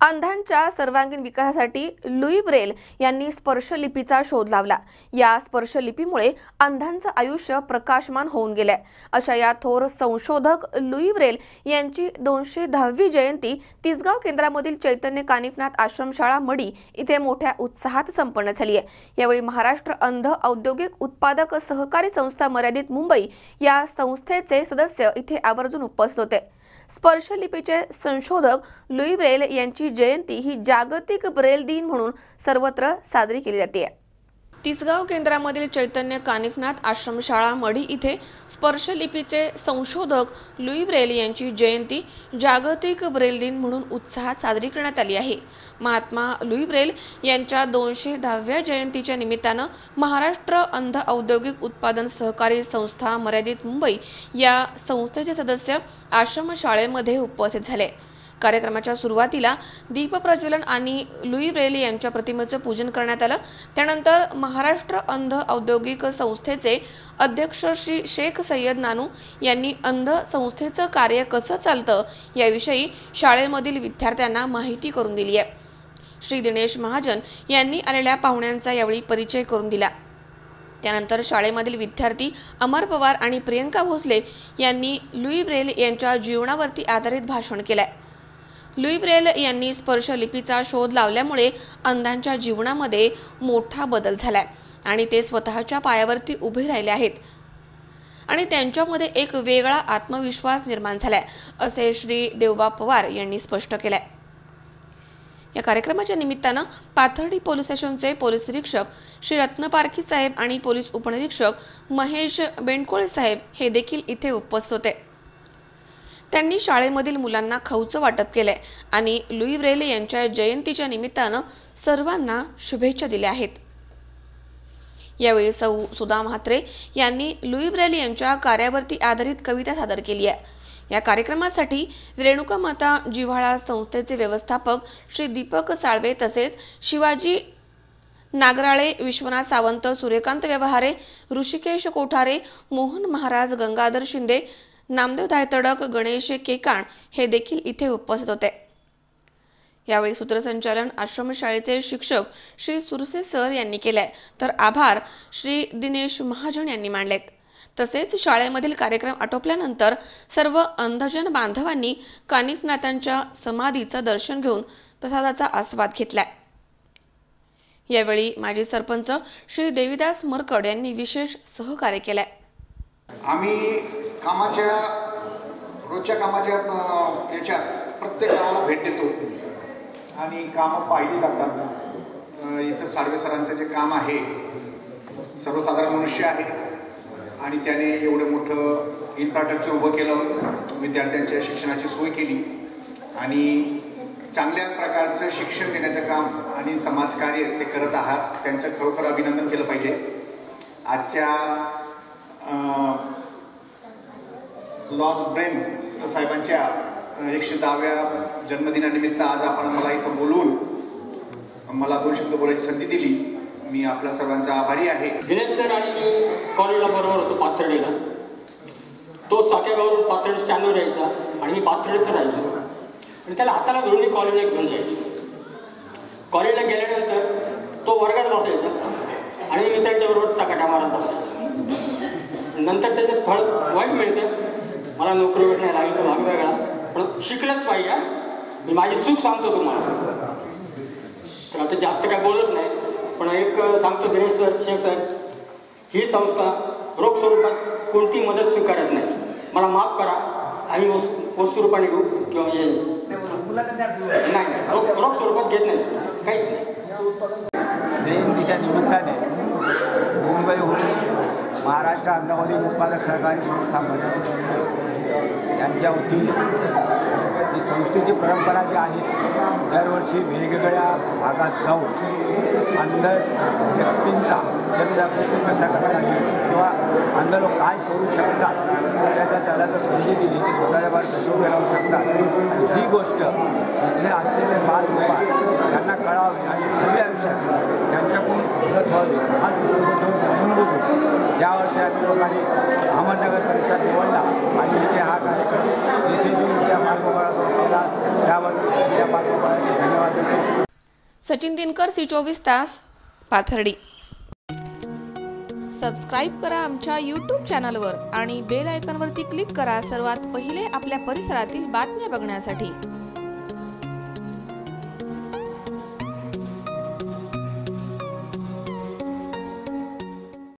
अंधांच्या सर्वांगीण विकासासाठी Louis Braille यांनी स्पर्शलिपीचा शोध लावला. या स्पर्शलिपीमुळे अंधांचं आयुष्य प्रकाशमान होऊन गेलंय. अशा या थोर संशोधक लुई ब्रेल यांची दोनशे दहावी जयंती तिसगाव केंद्रामधील चैतन्य कानिफनाथ आश्रमशाळा मडी इथे मोठ्या उत्साहात संपन्न झाली आहे. यावेळी महाराष्ट्र अंध औद्योगिक उत्पादक सहकारी संस्था मर्यादित मुंबई या संस्थेचे सदस्य इथे आवर्जून उपस्थित होते. स्पर्शलिपीचे संशोधक लुई ब्रेल यांची जयंती ही जागतिक ब्रेल दिन म्हणून सर्वत्र साजरी केली जाते. तिसगाव केंद्रामधील चैतन्य कानिफनाथ आश्रमशाळा मढी इथे स्पर्शलिपीचे संशोधक लुई ब्रेल यांची जयंती जागतिक ब्रेल दिन म्हणून उत्साहात साजरी करण्यात आली आहे. महात्मा लुई ब्रेल यांच्या दोनशे दहाव्या जयंतीच्या निमित्तानं महाराष्ट्र अंध औद्योगिक उत्पादन सहकारी संस्था मर्यादित मुंबई या संस्थेचे सदस्य आश्रमशाळेमध्ये उपस्थित झाले. कार्यक्रमाच्या सुरुवातीला दीपप्रज्वलन आणि लुई ब्रेल यांच्या प्रतिमेचं पूजन करण्यात आलं. त्यानंतर महाराष्ट्र अंध औद्योगिक संस्थेचे अध्यक्ष श्री शेख सय्यद नानू यांनी अंध संस्थेचं कार्य कसं चालतं याविषयी शाळेमधील विद्यार्थ्यांना माहिती करून दिली आहे. श्री दिनेश महाजन यांनी आलेल्या पाहुण्यांचा यावेळी परिचय करून दिला. त्यानंतर शाळेमधील विद्यार्थी अमर पवार आणि प्रियंका भोसले यांनी लुई ब्रेल यांच्या जीवनावरती आधारित भाषण केलं आहे लुई ब्रेल यांनी स्पर्शलिपीचा शोध लावल्यामुळे अंधांच्या जीवनामध्ये मोठा बदल झालाय आणि ते स्वतःच्या पायावरती उभे राहिले आहेत. आणि त्यांच्यामध्ये एक वेगळा आत्मविश्वास निर्माण झालाय असे श्री देवबा पवार यांनी स्पष्ट केलंय. या कार्यक्रमाच्या निमित्तानं पाथर्डी पोलीस स्टेशनचे पोलीस निरीक्षक श्री रत्नपारखी साहेब आणि पोलीस उपनिरीक्षक महेश बेंडकोळे साहेब हे देखील इथे उपस्थित होते. त्यांनी शाळेमधील मुलांना खाऊचं वाटप केलंय आणि लुई ब्रेले यांच्या जयंतीच्या निमित्तानं सर्वांना शुभेच्छा दिल्या आहेत. यावेळी सौ सुधा म्हात्रे यांनी लुई ब्रेले यांच्या कार्यावरती आधारित कविता सादर केली आहे. या कार्यक्रमासाठी रेणुका माता जिव्हाळा संस्थेचे व्यवस्थापक श्री दीपक साळवे तसेच शिवाजी नागराळे विश्वनाथ सावंत सूर्यकांत व्यवहारे ऋषिकेश कोठारे मोहन महाराज गंगाधर शिंदे नामदेव धायतडक गणेश केकाण हे देखील इथे उपस्थित होते. यावेळी सूत्रसंचालन आश्रमशाळेचे शिक्षक श्री सुरसे सर यांनी केले तर आभार श्री दिनेश महाजन यांनी मांडलेत. तसेच शाळेमधील कार्यक्रम आटोपल्यानंतर सर्व अंधजन बांधवांनी कानिफनाथांच्या समाधीचं दर्शन घेऊन प्रसादाचा आस्वाद घेतला यावेळी माजी सरपंच श्री देवीदास मरकड यांनी विशेष सहकार्य केलंय. आम्ही कामाच्या रोजच्या कामाच्या याच्यात प्रत्येक गावाला भेट देतो. आणि कामं पाहिली जातात. इथं साळवे सरांचं जे काम आहे सर्वसाधारण मनुष्य आहे. आणि त्याने एवढं मोठं इन्फ्रास्ट्रक्चर उभं केलं विद्यार्थ्यांच्या शिक्षणाची सोय केली. आणि चांगल्या प्रकारचं शिक्षण देण्याचं काम आणि समाजकार्य ते करत आहात त्यांचं खरोखर अभिनंदन केलं पाहिजे. आजच्या लॉज ब्रेन साहेबांच्या एकशे दहाव्या जन्मदिनानिमित्त आज आपण मला इथं बोलवून मला दोन शब्द बोलायची संधी दिली. मी आपल्या सर्वांचा आभारी आहे. दिनेश सर आणि मी कॉलेजला बरोबर होतो पाथर्डीला. तो साकेगावरून पाथर्डी स्टँडवर यायचा आणि मी पाथर्डीचं राहायचो. आणि त्याला हाताला धरून मी कॉलेजला घेऊन जायचो. कॉलेजला गेल्यानंतर तो वर्गात बसायचा आणि मी त्याच्याबरोबर चकाट्या मारत बसायचो. मला नोकरीवर नाही लागली तर भाग वेगळा. पण शिकलंच पाहिजे मी माझी चूक सांगतो तुम्हाला. तर आता जास्त काय बोलत नाही पण एक सांगतो दिनेश सर शेख साहेब ही संस्था रोख स्वरूपात कोणती मदत स्वीकारत नाही. मला माफ करा आम्ही वस्तू रूपाने घेऊ किंवा हे नाही रोख रोख स्वरूपात घेत नाही काहीच नाही. जयंतीच्या निमित्ताने मुंबईहून महाराष्ट्र अंधावधी उत्पादक सहकारी संस्था मर्यादित यांच्या वतीने ही संस्थेची परंपरा जी आहे दरवर्षी वेगवेगळ्या भागात जाऊन अंध व्यक्तींचा जनजागृती कसा करता येईल किंवा अंध लोक काय करू शकतात त्याच्या त्याला जर संधी दिली ते स्वतःच्या बाहेर कशी उभे राहू शकतात आणि ही गोष्ट इथे असलेले बालरूपात त्यांना कळावे आणि नवी आयुष्यात त्यांच्याकडून मदत व्हावी हा दृष्टिकोन ठेवून जाणून बुजून यावर्षी आम्ही लोकांनी अहमदनगर परिसर निवडला. आणि हा कार्यक्रम यशस्वीरित्या पार बालगोपाळासोबत केला. त्याबद्दल या पार बालगोपाळाचे धन्यवाद देतो. सचिन दिनकर सी चोवीस तास पाथर्डी. सबस्क्राईब करा आमच्या यूट्यूब चॅनलवर आणि बेल आयकॉनवरती क्लिक करा. सर्वात पहिले आपल्या परिसरातील बातम्या बघण्यासाठी.